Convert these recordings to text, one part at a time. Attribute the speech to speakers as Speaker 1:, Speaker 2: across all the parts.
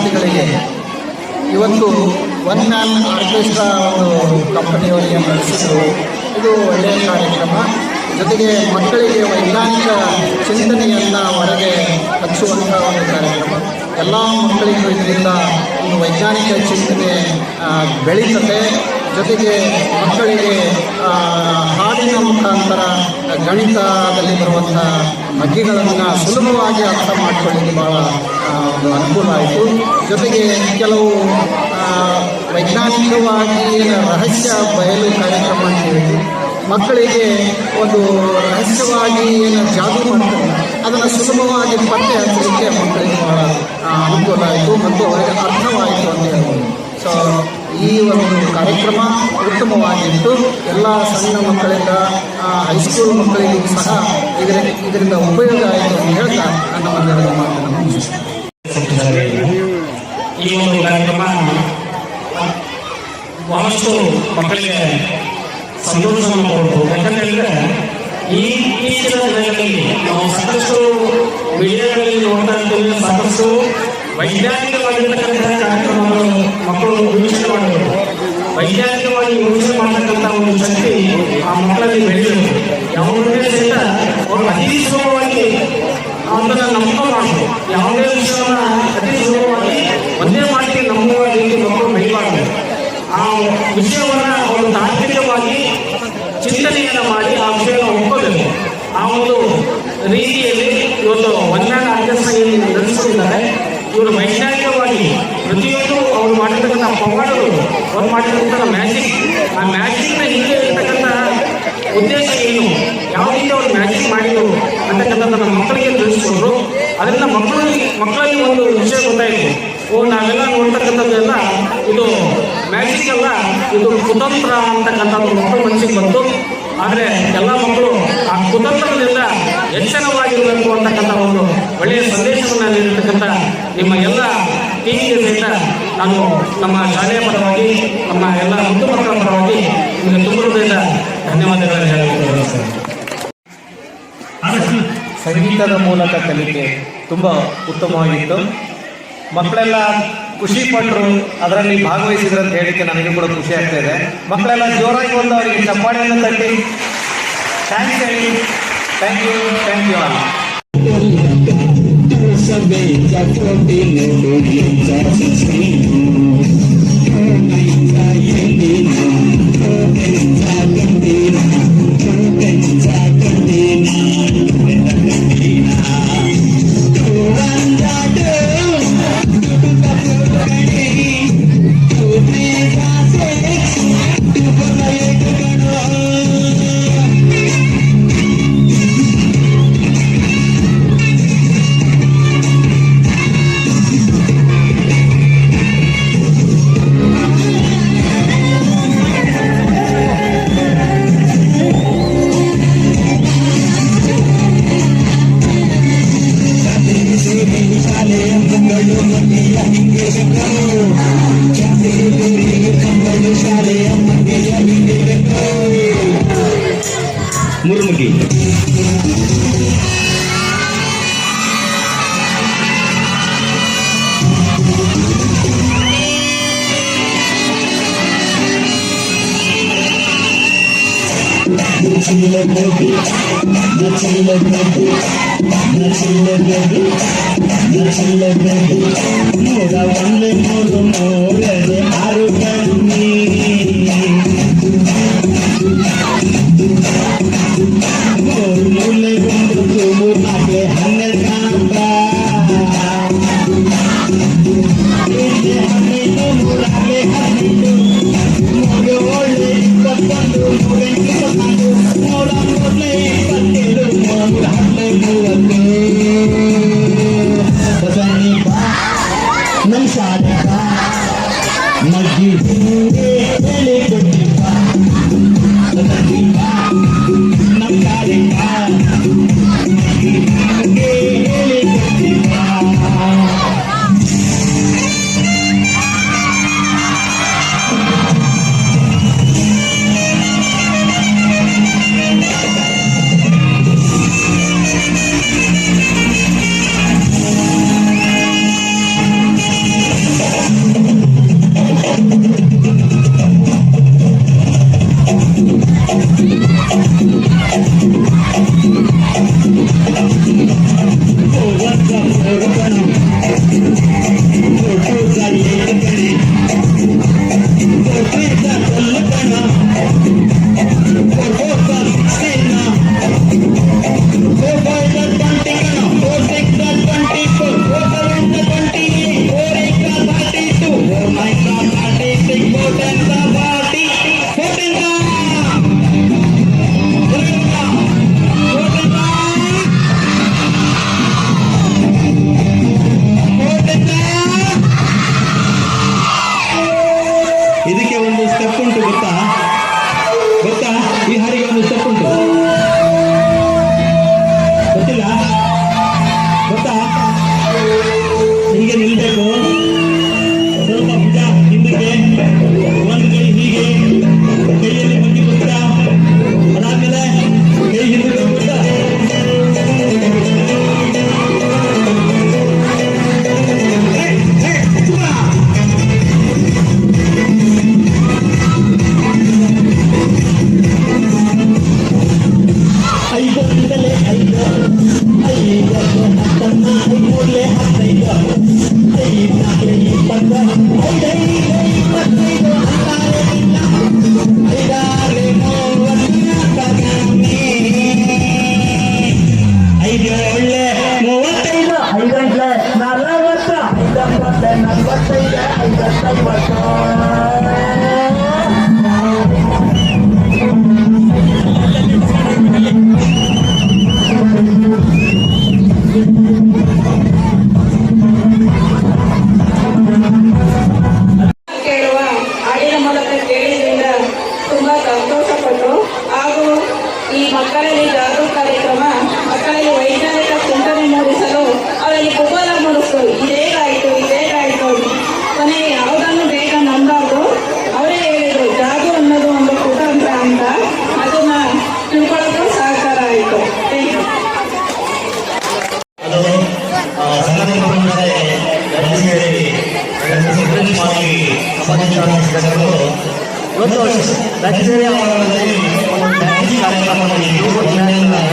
Speaker 1: ವಿದ್ಯಾರ್ಥಿಗಳಿಗೆ ಇವತ್ತು one man orchestra ಒಂದು ಕಂಪನಿಯವರಿಗೆ ನಡೆಸಿದ್ರು, ಇದು ಒಳ್ಳೆಯ ಕಾರ್ಯಕ್ರಮ. ಜೊತೆಗೆ ಮಕ್ಕಳಿಗೆ ವೈಜ್ಞಾನಿಕ ಚಿಂತನೆಯನ್ನು ಹೊರಗೆ ಹಚ್ಚುವಂಥ ಒಂದು ಕಾರ್ಯಕ್ರಮ. ಎಲ್ಲ ಮಕ್ಕಳಿಗೂ ಇದರಿಂದ ಒಂದು ವೈಜ್ಞಾನಿಕ ಚಿಂತನೆ ಬೆಳೀತದೆ ಜೊತೆಗೆ ಮಕ್ಕಳಿಗೆ ಹಾಡಿನ ಮುಖಾಂತರ ಗಣಿತದಲ್ಲಿ ಬರುವಂಥ ಮಗ್ಗಿಗಳನ್ನು ಸುಲಭವಾಗಿ ಅರ್ಥ ಮಾಡ್ಕೊಳ್ಳಿಕ್ಕೆ ಭಾಳ ಒಂದು ಅನುಕೂಲ ಆಯಿತು. ಜೊತೆಗೆ ಕೆಲವು ವೈಜ್ಞಾನಿಕವಾಗಿ ರಹಸ್ಯ ಬಯಲು ಕಾರ್ಯಕ್ರಮ ಅಂತ ಹೇಳಿ ಮಕ್ಕಳಿಗೆ ಒಂದು ರಹಸ್ಯವಾಗಿ ಏನು ಜಾದು ಮಾಡ್ತಾರೆ ಅದನ್ನು ಸುಲಭವಾಗಿ ಪತ್ತೆ ಹಚ್ಚಲಿಕ್ಕೆ ಮಕ್ಕಳಿಗೆ ಆ, ಅನುಕೂಲ ಆಯಿತು ಮತ್ತು ಅವರಿಗೆ ಅರ್ಥವಾಯಿತು ಅಂತ ಹೇಳ್ಬೋದು. ಸೊ ಈ ಒಂದು ಕಾರ್ಯಕ್ರಮ ಉತ್ತಮವಾಗಿತ್ತು. ಎಲ್ಲ ಸಣ್ಣ ಮಕ್ಕಳಿಂದ ಹೈಸ್ಕೂಲ್ ಮಕ್ಕಳಿಗೂ ಸಹ ಇದರ, ಇದರಿಂದ ಉಪಯೋಗ ಆಯಿತು ಅಂತ ಹೇಳ್ತಾ ನನ್ನ ಒಂದೆರಡು ಮಾತನ್ನು
Speaker 2: ಈ ಒಂದು ಕಾರ್ಯಕ್ರಮ ಬಹಳಷ್ಟು ಮಕ್ಕಳಿಗೆ ಸಂತೋಷವನ್ನು ಕೊಡ್ತು. ಯಾಕಂತೇಳಿದ್ರೆ, ಈ ಇತ್ತೀಚಿನ ದಿನಗಳಲ್ಲಿ ನಾವು ಸಾಕಷ್ಟು ಮೀಡಿಯಾಗಳಲ್ಲಿ ನೋಡ್ತಾ ಇದ್ದೇವೆ ಸಾಕಷ್ಟು ವೈಜ್ಞಾನಿಕವಾಗಿರ್ತಕ್ಕಂತಹ ಕಾರ್ಯಕ್ರಮಗಳು ಮಕ್ಕಳು ವೈಜ್ಞಾನಿಕವಾಗಿ ಯೋಚನೆ ಮಾಡತಕ್ಕಂಥ ಒಂದು ಶಕ್ತಿ ಆ ಮಕ್ಕಳಲ್ಲಿ ಬೆಳೆಯಬೇಕು ಯಾವುದೇ ಸಹಿತ ಅವರು ಅತಿ ಸುಲಭವಾಗಿ ಅದನ್ನ ನಂಬಬಾರ್ದು ಯಾವುದೇ ವಿಷಯವನ್ನ ಅತಿ ಸುಲಭವಾಗಿ ಒಂದೇ ಮಾಡಿ ನಂಬುವ ರೀತಿ ಮಕ್ಕಳು ಬೆಳೆಯಬಾರ್ದು ಆ ವಿಷಯವನ್ನ ಅವರು ತಾಂತ್ರಿಕವಾಗಿ ಚಿಂತನೆಯನ್ನ ಮಾಡಿ ಆ ವಿಷಯವನ್ನು ಒಪ್ಪಬೇಕು ಆ ಒಂದು ರೀತಿಯಲ್ಲಿ ಇವತ್ತು ವೈಜ್ಞಾನ ಆರ್ಕೆಸ್ಟ್ರಾ ಏನು ನಡೆಸುತ್ತಿದ್ದಾರೆ ಇವರು ವೈಜ್ಞಾನಿಕವಾಗಿ ಪ್ರತಿಯೊಂದು ಅವರು ಮಾಡಿರ್ತಕ್ಕಂಥ ಪವಾಡಗಳು ಅವ್ರು ಮಾಡಿರ್ತಕ್ಕಂಥ ಮ್ಯಾಜಿಕ್ ಆ ಮ್ಯಾಜಿಕ್ನ ಹಿಂದೆ ಇರ್ತಕ್ಕಂಥ ಉದ್ದೇಶ ಏನು ಯಾವ ರೀತಿ ಅವ್ರು ಮ್ಯಾಜಿಕ್ ಮಾಡಿದ್ರು ಅಂತಕ್ಕಂಥದ್ದನ್ನ ಮಕ್ಕಳಿಗೆ ತಿಳಿಸ್ಕೊಟ್ರು ಅದರಿಂದ ಮಕ್ಕಳಿಗೆ ಮಕ್ಕಳಲ್ಲಿ ಒಂದು ವಿಷಯ ಗೊತ್ತಾಯಿತು. ಓ, ನಾವೆಲ್ಲ ನೋಡ್ತಕ್ಕಂಥದ್ದೆಲ್ಲ ಇದು ಮ್ಯಾಜಿಕ್ ಅಲ್ಲ ಇದು ಕುತಂತ್ರ ಅಂತಕ್ಕಂಥದ್ದು ಮಕ್ಕಳು ಮನಸ್ಸಿಗೆ ಬಂತು. ಆದರೆ ಎಲ್ಲ ಮಕ್ಕಳು ಆ ಕುತಂತ್ರದಿಂದ ಎಚ್ಚರವಾಗಿರಬೇಕು ಅಂತಕ್ಕಂಥ ಒಂದು ಒಳ್ಳೆಯ ಸಂದೇಶವನ್ನು ನೀಡಿರ್ತಕ್ಕಂಥ ನಿಮ್ಮ ಎಲ್ಲ ಟೀಮ್ಗಳಿಂದ ನಾನು ನಮ್ಮ ಶಾಲೆಯ ಪರವಾಗಿ, ನಮ್ಮ ಎಲ್ಲ ಮುದ್ದು ಮಕ್ಕಳ ಪರವಾಗಿ ನಿಮಗೆ ತುಂಬ ಧನ್ಯವಾದಗಳನ್ನು ಹೇಳಬೇಕು
Speaker 3: ಸಂಗೀತದ ಮೂಲಕ ಕಲಿಕೆ ತುಂಬ ಉತ್ತಮವಾಗಿತ್ತು. ಮಕ್ಕಳೆಲ್ಲ ಖುಷಿ ಪಟ್ಟರು ಅದರಲ್ಲಿ ಭಾಗವಹಿಸಿದ್ರು ಅಂತ ಹೇಳಿಕೆ ನನಗೆ ಕೂಡ ಖುಷಿ ಆಗ್ತಾ ಇದೆ. ಮಕ್ಕಳೆಲ್ಲ ಜೋರಾಗಿ ಬಂದು ಅವರಿಗೆ ಚಪ್ಪಾಳೆಯನ್ನು ತಟ್ಟಿ. ಥ್ಯಾಂಕ್ ಹೇಳಿ.
Speaker 4: Thank you
Speaker 3: thank you all ಸಭೆ முருமுகி Nutella baby, Nutella baby, Nutella baby, Nutella baby. Mora vanne mora mora de.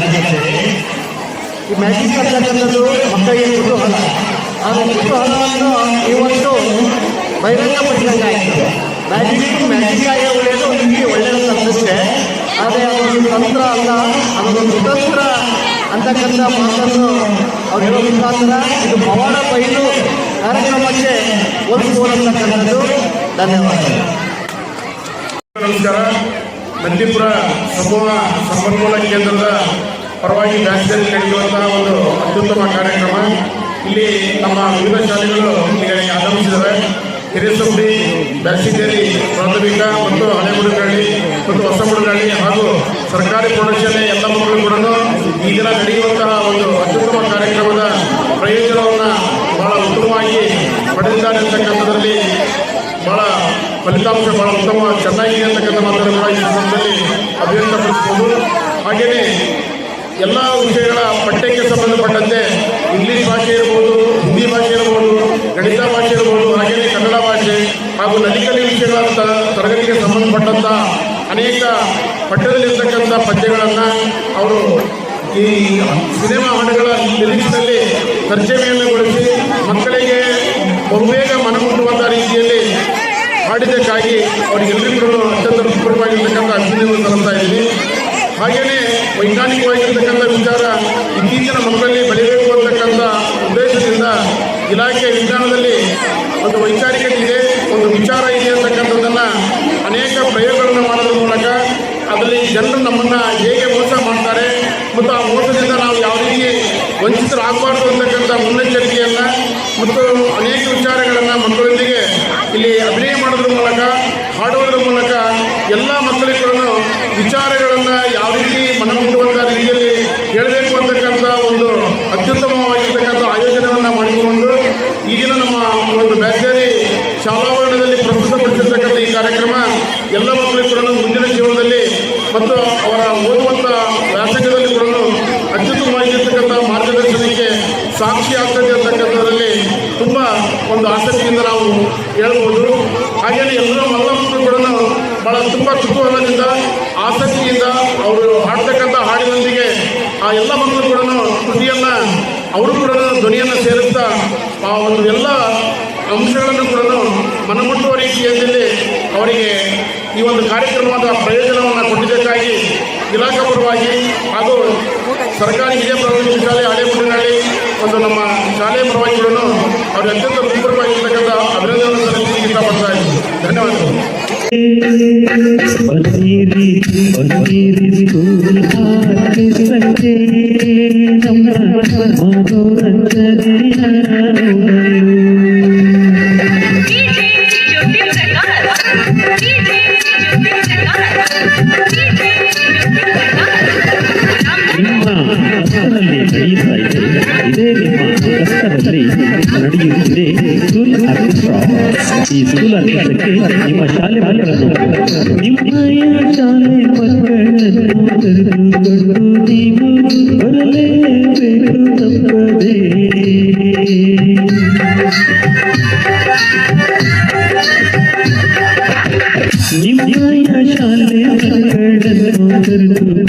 Speaker 3: ಅಧ್ಯಕ್ಷತೆ ಈ ಮ್ಯಾಜಿಕ್ ಅಂತಕ್ಕಂಥದ್ದು ಮಕ್ಕಳಿಗೆ ಕುತೂಹಲ ಆ ಕುತೂಹಲವನ್ನು ಇವತ್ತು ಬಹಿರಂಗಪಡಿಸಿದಂಗಾಯಿತು ಮ್ಯಾಜಿಕ್ ಮ್ಯಾಜಿಕ್ ಆಗಿ ಉಳಿಯೋದು ನಿಮಗೆ ಒಳ್ಳೆಯದು ಅನಿಸುತ್ತೆ ಆದರೆ ಅದೊಂದು ತಂತ್ರ ಅಲ್ಲ ಅದೊಂದು ಕುತಂತ್ರ ಅಂತಕ್ಕಂಥ ಮಾತನ್ನು ಅವ್ರು ಹೇಳೋ ಮುಖಾಂತರ ಇದು ಪವಾಡ ಬಯಲು ಕಾರ್ಯಕ್ರಮಕ್ಕೆ ಒದಗಿಸುವಂತಕ್ಕಂಥದ್ದು ಧನ್ಯವಾದಗಳು
Speaker 5: ನಮಸ್ಕಾರ. ನಂದಿಪುರ ಸಮೂಹ ಸಂಪನ್ಮೂಲ ಕೇಂದ್ರದ ಪರವಾಗಿ ಬ್ಯಾಚ್ನಲ್ಲಿ ನಡೆಯುವಂತಹ ಒಂದು ಅತ್ಯುತ್ತಮ ಕಾರ್ಯಕ್ರಮ. ಇಲ್ಲಿ ನಮ್ಮ ವಿವಿಧ ಶಾಲೆಗಳು ಈಗಾಗಲೇ ಆಗಮಿಸಿದ್ದಾರೆ ಹಿರೇಸೊಂಡಿ ಬ್ಯಾಸಿಗೇರಿ ಪ್ರಾಥಮಿಕ ಮತ್ತು ಹಳೆಗುಡಗಳ್ಳಿ ಮತ್ತು ಹೊಸಗುಡಗಳ್ಳಿ ಹಾಗೂ ಸರ್ಕಾರಿ ಪ್ರೌಢಶಾಲೆ ಎಲ್ಲ ಮಕ್ಕಳು ಕೂಡ ಈ ದಿನ ನಡೆಯುವಂತಹ ಒಂದು ಅತ್ಯುತ್ತಮ ಕಾರ್ಯಕ್ರಮದ ಪ್ರಯೋಜನವನ್ನು ಬಹಳ ಉತ್ತಮವಾಗಿ ಪಡೆದಿದ್ದಾರೆ ಅಂತಕ್ಕಂಥದ್ರಲ್ಲಿ ಬಹಳ ಫಲಿತಾಂಶ ಬಹಳ ಉತ್ತಮ ಚೆನ್ನಾಗಿದೆ ಅಂತಕ್ಕಂಥ ಮಾತನ್ನು ಕೂಡ ಈ ಸಂದರ್ಭದಲ್ಲಿ ಅಭಿವ್ಯಕ್ತಪಡಿಸಬಹುದು ಹಾಗೆಯೇ ಎಲ್ಲ ವಿಷಯಗಳ ಪಠ್ಯಕ್ಕೆ ಸಂಬಂಧಪಟ್ಟಂತೆ ಇಂಗ್ಲಿಷ್ ಭಾಷೆ ಇರ್ಬೋದು, ಹಿಂದಿ ಭಾಷೆ ಇರ್ಬೋದು, ಗಣಿತ ಭಾಷೆ ಇರ್ಬೋದು, ಹಾಗೆಯೇ ಕನ್ನಡ ಭಾಷೆ ಹಾಗೂ ನದಿಕಲಿ ವಿಷಯಗಳ ತರಗತಿಗೆ ಸಂಬಂಧಪಟ್ಟಂತ ಅನೇಕ ಪಠ್ಯದಲ್ಲಿರ್ತಕ್ಕಂಥ ಪದ್ಯಗಳನ್ನು ಅವರು ಈ ಸಿನಿಮಾ ಹಾಡುಗಳ ಲಿರಿಕ್ಸ್ನಲ್ಲಿ ತರ್ಜಮೆಯನ್ನುಗೊಳಿಸಿ ಮಕ್ಕಳಿಗೆ ಬಹುಬೇಗ ಮನಮುಟ್ಟುವಂಥ ರೀತಿಯಲ್ಲಿ ಹಾಡಿದ್ದಕ್ಕಾಗಿ ಅವರಿಗೆಲ್ಲರಿಗೂ ಅತ್ಯಂತ ಹೃತ್ಪೂರ್ವವಾಗಿರ್ತಕ್ಕಂಥ ಅಭಿನಂದನೆ ತರ್ತಾ ಇದ್ದೀನಿ ಹಾಗೆಯೇ ವೈಜ್ಞಾನಿಕವಾಗಿರ್ತಕ್ಕಂಥ ವಿಚಾರ ಇತ್ತೀಚಿನ ಮಕ್ಕಳಲ್ಲಿ ಬೆಳೆಯಬೇಕು ಅಂತಕ್ಕಂಥ ಉದ್ದೇಶದಿಂದ ಇಲಾಖೆ ವಿಜ್ಞಾನದಲ್ಲಿ ಒಂದು ವೈಚಾರಿಕತೆ ಇದೆ ಒಂದು ವಿಚಾರ ಇದೆ ಅಂತಕ್ಕಂಥದ್ದನ್ನು ಅನೇಕ ಪ್ರಯೋಗಗಳನ್ನು ಮಾಡೋದ್ರ ಮೂಲಕ ಅದರಲ್ಲಿ ಜನರು ನಮ್ಮನ್ನು ಹೇಗೆ ಮೋಸ ಮಾಡ್ತಾರೆ ಮತ್ತು ಆ ಮೋಸದಿಂದ ನಾವು ಯಾವ ರೀತಿ ವಂಚಿತರಾಗಬಾರ್ದು ಅಂತಕ್ಕಂಥ ಮುನ್ನೆಚ್ಚರಿಕೆಯನ್ನು ಮತ್ತು ಅನೇಕ ವಿಚಾರಗಳನ್ನು ಮಕ್ಕಳೊಂದಿಗೆ ಇಲ್ಲಿ ಅಭಿನಯ ಮಾಡೋದ್ರ ಮೂಲಕ ಹಾಡುವುದರ ಮೂಲಕ ಎಲ್ಲ ಮಕ್ಕಳಿಗೂ ವಿಚಾರಗಳನ್ನು ಯಾವ ರೀತಿ ಮನಮುಟ್ಟುವಂಥ ರೀತಿಯಲ್ಲಿ ಹೇಳಬೇಕು ಅಂತಕ್ಕಂಥ ಒಂದು ಅತ್ಯುತ್ತಮವಾಗಿರ್ತಕ್ಕಂಥ ಆಯೋಜನೆಯನ್ನು ಮಾಡಿಕೊಂಡು ಈಗಿನ ನಮ್ಮ ಒಂದು ಬ್ಯಾಚರಿ ಶಾಲಾವರಣದಲ್ಲಿ ಪ್ರಸ್ತುತಪಡಿಸಿರ್ತಕ್ಕಂಥ ಈ ಕಾರ್ಯಕ್ರಮ ಎಲ್ಲ ಮಕ್ಕಳಿಗೂ ಮುಂದಿನ ಜೀವನದಲ್ಲಿ ಮತ್ತು ಅವರ ಓದುವಂಥ ವ್ಯಾಸಂಗದಲ್ಲಿ ಕೂಡ ಅತ್ಯುತ್ತಮವಾಗಿರ್ತಕ್ಕಂಥ ಮಾರ್ಗದರ್ಶನಕ್ಕೆ ಸಾಕ್ಷಿ ಆಗ್ತದೆ ಅಂತಕ್ಕಂಥದ್ರಲ್ಲಿ ತುಂಬ ಒಂದು ಆಸಕ್ತಿಯಿಂದ ನಾವು ಹೇಳ್ಬೋದು. ಹಾಗೆಯೇ ಎಲ್ಲರೂ ಎಲ್ಲ ಮಕ್ಕಳು ಕೂಡ ಬಹಳ ತುಂಬ ಕುತೂಹಲದಿಂದ ಆಸಕ್ತಿಯಿಂದ ಅವರು ಹಾಡ್ತಕ್ಕಂಥ ಹಾಡಿನೊಂದಿಗೆ ಆ ಎಲ್ಲ ಮಕ್ಕಳು ಕೂಡ ಕೃತಿಯನ್ನು ಅವರು ಕೂಡ ಧ್ವನಿಯನ್ನು ಸೇರಿಸ್ತಾ ಆ ಒಂದು ಎಲ್ಲ ಅಂಶಗಳನ್ನು ಕೂಡ ಮನಮುಟ್ಟುವ ರೀತಿಯಲ್ಲಿ ಅವರಿಗೆ ಈ ಒಂದು ಕಾರ್ಯಕ್ರಮದ ಪ್ರಯೋಜನವನ್ನು ಕೊಟ್ಟಿದ್ದಕ್ಕಾಗಿ ಇಲಾಖಾ ಪರವಾಗಿ ಹಾಗೂ ಸರ್ಕಾರಿ ಹಿರಿಯ ಪ್ರಾಥಮಿಕ ಶಾಲೆ ಹಳೆಮುಟ್ಟಿನಹಳ್ಳಿ ಒಂದು ನಮ್ಮ ಶಾಲೆಯ ಪರವಾಗಿಗಳನ್ನು ಅವರು ಅತ್ಯಂತ ಹೃತ್ಪೂರ್ವವಾಗಿರ್ತಕ್ಕಂಥ ಅಭಿನಂದನೆ ಸಲ್ಲಿಸಲಿಕ್ಕೆ ಇಷ್ಟಪಡ್ತಾ ಇದ್ದೀನಿ ಧನ್ಯವಾದಗಳು
Speaker 6: ನಮ್ಮ ಮನೋರಂಜನೆಯ ಕಷ್ಟದಲ್ಲಿ ನಡೆಯುತ್ತಿದೆ ಸ್ಕೂಲ್ ಆರ್ಕೆಸ್ಟ್ರಾ ಈ ಸ್ಕೂಲ್ ಆರ್ಕೆಸ್ಟ್ರಾಕ್ಕೆ ನಿಮ್ಮ ಶಾಲೆ ಮಕ್ಕಳನ್ನು ನಿಮ್ಮಯ ಶಾಲೆ ಮಕ್ಕಳನ್ನು ಕರೆದುಕೊಂಡು ನೀವು ಬರಲೇಬೇಕು ತಪ್ಪದೇ ನಿಮ್ಮಯ ಶಾಲೆ ಮಕ್ಕಳನ್ನು ಕರೆದುಕೊಂಡು